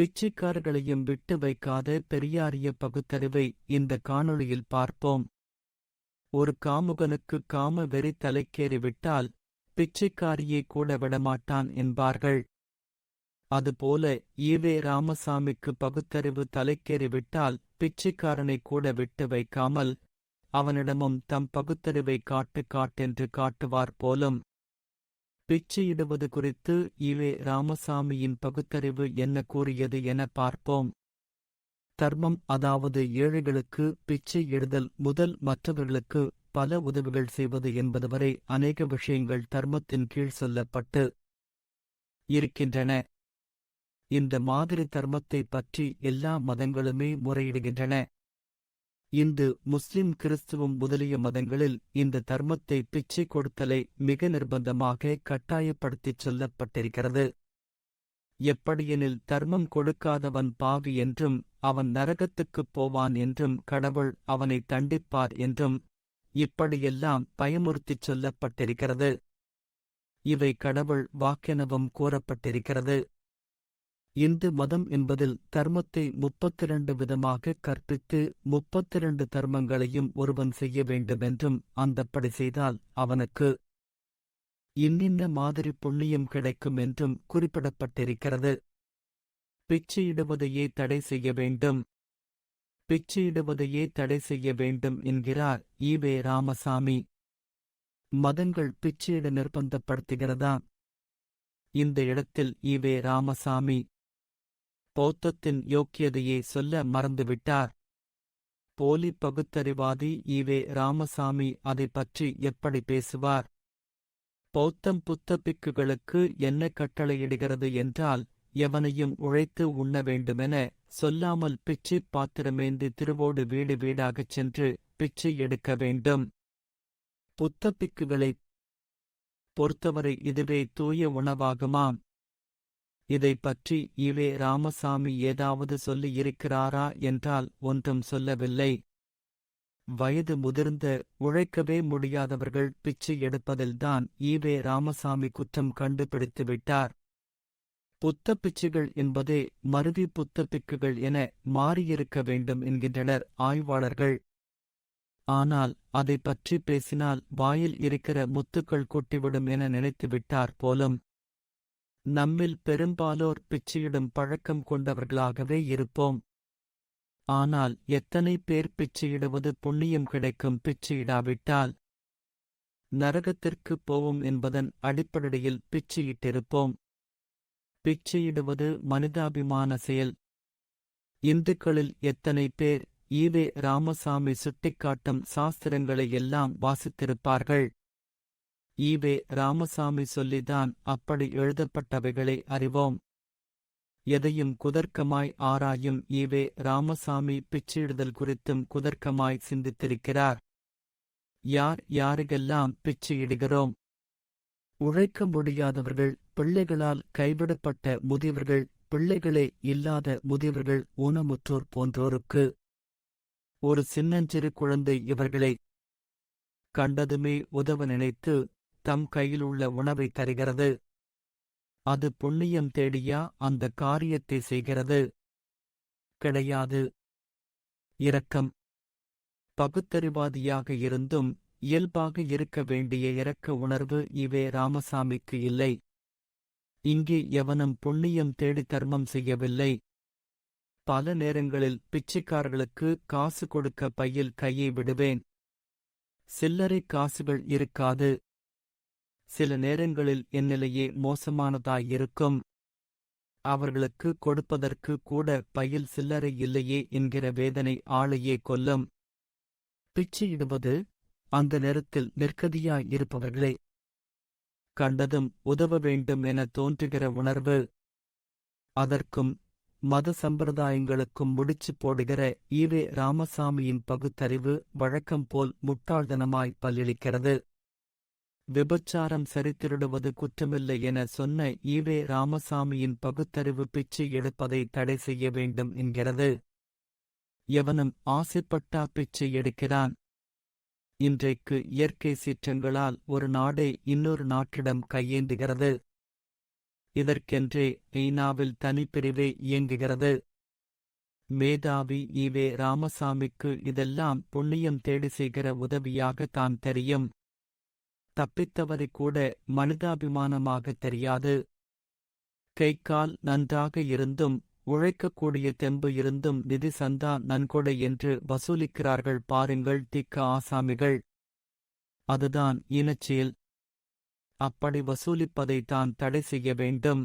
பிச்சைக்காரர்களையும் விட்டு வைக்காத பெரியாரிய பகுத்தறிவை இந்த காணொளியில் பார்ப்போம். ஒரு காமுகனுக்கு காம வெறி தலைக்கேறிவிட்டால் பிச்சைக்காரியை கூட விடமாட்டான் என்பார்கள். அதுபோல ஈவே ராமசாமிக்கு பகுத்தறிவு தலைக்கேறிவிட்டால் பிச்சைக்காரனை கூட விட்டு வைக்காமல் அவனிடமும் தம் பகுத்தறிவை காட்டு காட்டென்று காட்டுவார் போலும் பிச்சையிடுவது குறித்து ஈவே ராமசாமியின் பகுத்தறிவு என்ன கூறியது என பார்ப்போம். தர்மம் அதாவது ஏழைகளுக்கு பிச்சை இடுதல் முதல் மற்றவர்களுக்கு பல உதவிகள் செய்வது என்பது வரை அநேக விஷயங்கள் தர்மத்தின் கீழ் சொல்லப்பட்டு இருக்கின்றன. இந்த மாதிரி தர்மத்தை பற்றி எல்லா மதங்களுமே முறையிடுகின்றன. இந்து முஸ்லிம் கிறிஸ்துவம் முதலிய மதங்களில் இந்த தர்மத்தை பிச்சை கொடுத்தலை மிக நிர்பந்தமாக கட்டாயப்படுத்திச் சொல்லப்பட்டிருக்கிறது. எப்படியெனில் தர்மம் கொடுக்காதவன் பாவி என்றும் அவன் நரகத்துக்குப் போவான் என்றும் கடவுள் அவனை தண்டிப்பார் என்றும் இப்படியெல்லாம் பயமுறுத்திச் சொல்லப்பட்டிருக்கிறது. இவை கடவுள் வாக்கெனவும் கூறப்பட்டிருக்கிறது. இந்து மதம் என்பதில் தர்மத்தை முப்பத்திரண்டு விதமாக கற்பித்து முப்பத்திரண்டு தர்மங்களையும் ஒருவன் செய்ய வேண்டுமென்றும் அந்தப்படி செய்தால் அவனுக்கு இன்னின்ன மாதிரி புண்ணியம் கிடைக்கும் என்றும் குறிப்பிடப்பட்டிருக்கிறது. பிச்சையிடுவதையே தடை செய்ய வேண்டும். பிச்சையிடுவதையே தடை செய்ய வேண்டும் என்கிறார் ஈவே ராமசாமி. மதங்கள் பிச்சையிட நிர்பந்தப்படுத்துகிறதா? இந்த இடத்தில் ஈவே ராமசாமி பௌத்தத்தின் யோக்கியதையே சொல்ல மறந்துவிட்டார். போலி பகுத்தறிவாதி ஈவே ராமசாமி அதை பற்றி எப்படி பேசுவார்? பௌத்தம் புத்த பிக்குகளுக்கு என்ன கட்டளையிடுகிறது என்றால் எவனையும் உழைத்து உண்ண வேண்டுமென சொல்லாமல் பிச்சை பாத்திரமேந்தி திருவோடு வீடு வீடாகச் சென்று பிச்சை எடுக்க வேண்டும். புத்த பிக்குகளைப் பொறுத்தவரை இதுவே தூய உணவாகுமாம். இதை பற்றி இவே ராமசாமி ஏதாவது சொல்லியிருக்கிறாரா என்றால் ஒன்றும் சொல்லவில்லை. வயது முதிர்ந்த உழைக்கவே முடியாதவர்கள் பிச்சை எடுப்பதில்தான் ஈவே ராமசாமி குற்றம் கண்டுபிடித்து விட்டார். புத்த பிச்சுகள் என்பதே மருவி புத்த பிக்குகள் என மாறியிருக்க வேண்டும் என்கின்றனர் ஆய்வாளர்கள். ஆனால் அதை பற்றி பேசினால் வாயில் இருக்கிற முத்துக்கள் கொட்டிவிடும் என நினைத்து விட்டார் போலும். நம்மில் பெரும்பாலோர் பிச்சையிடும் பழக்கம் கொண்டவர்களாகவே இருப்போம். ஆனால் எத்தனை பேர் பிச்சையிடுவது புண்ணியம் கிடைக்கும் பிச்சையிடாவிட்டால்? நரகத்திற்குப் போவோம் என்பதன் அடிப்படையில் பிச்சையிட்டிருப்போம். பிச்சையிடுவது மனிதாபிமான செயல். இந்துக்களில் எத்தனை பேர் ஈவே ராமசாமி சுட்டிக்காட்டும் சாஸ்திரங்களை எல்லாம் வாசித்திருப்பார்கள்? ஈவே ராமசாமி சொல்லிதான் அப்படி எழுதப்பட்டவைகளை அறிவோம். எதையும் குதர்க்கமாய் ஆராயும் ஈவே ராமசாமி பிச்சிடுதல் குறித்தும் குதர்க்கமாய் சிந்தித்திருக்கிறார். யார் யாருக்கெல்லாம் பிச்சையிடுகிறோம்? உழைக்க முடியாதவர்கள் பிள்ளைகளால் கைவிடப்பட்ட முதியவர்கள் பிள்ளைகளே இல்லாத முதியவர்கள் ஊனமுற்றோர் போன்றோருக்கு. ஒரு சின்னஞ்சிறு குழந்தை இவர்களை கண்டதுமே உதவ நினைத்து தம் கையில் உள்ள உணவை தருகிறது. அது புண்ணியம் தேடியா அந்த காரியத்தை செய்கிறது. கிடையாது. இரக்கம். பகுத்தறிவாதியாக இருந்தும் இயல்பாக இருக்க வேண்டிய இரக்க உணர்வு இவே ராமசாமிக்கு இல்லை. இங்கே எவனும் புண்ணியம் தேடி தர்மம் செய்யவில்லை. பல நேரங்களில் பிச்சைக்காரர்களுக்கு காசு கொடுக்க பையில் கையை விடுவேன். சில்லறை காசுகள் இருக்காது. சில நேரங்களில் என் நிலையே மோசமானதாயிருக்கும். அவர்களுக்கு கொடுப்பதற்கு கூட பையில் சில்லறை இல்லையே என்கிற வேதனை ஆளையே கொல்லும். பிச்சையிடுவது அந்த நேரத்தில் நிற்கதியாயிருப்பவர்களே. கண்டதும் உதவ வேண்டும் என தோன்றுகிற உணர்வு. அதற்கும் மத சம்பிரதாயங்களுக்கும் முடிச்சு போடுகிற ஈவே ராமசாமியின் பகுத்தறிவு வழக்கம் போல் முட்டாள்தனமாய் பல்லிழிக்கிறது. விபச்சாரம் சரித்திருடுவது குற்றமில்லை என சொன்ன ஈவே ராமசாமியின் பகுத்தறிவு பிச்சை எடுப்பதை தடை செய்ய வேண்டும் என்கிறது. எவனும் ஆசைப்பட்டா பிச்சை எடுக்கிறான்? இன்றைக்கு இயற்கை சீற்றங்களால் ஒரு நாடே இன்னொரு நாட்டிடம் கையேந்துகிறது. இதற்கென்றே ஐநாவில் தனிப்பிரிவே இயங்குகிறது. மேதாவி ஈவே ராமசாமிக்கு இதெல்லாம் புண்ணியம் தேடி செய்கிற உதவியாக தான் தெரியும். தப்பித்தவரை கூட மனிதாபிமானமாக தெரியாது. கை கால் நன்றாக இருந்தும் உழைக்கக்கூடிய தெம்பு இருந்தும் நிதி சந்தா நன்கொடை என்று வசூலிக்கிறார்கள் பாருங்கள் திக்க ஆசாமிகள். அதுதான் இனச்செயல். அப்படி வசூலிப்பதை தான் தடை செய்ய வேண்டும்.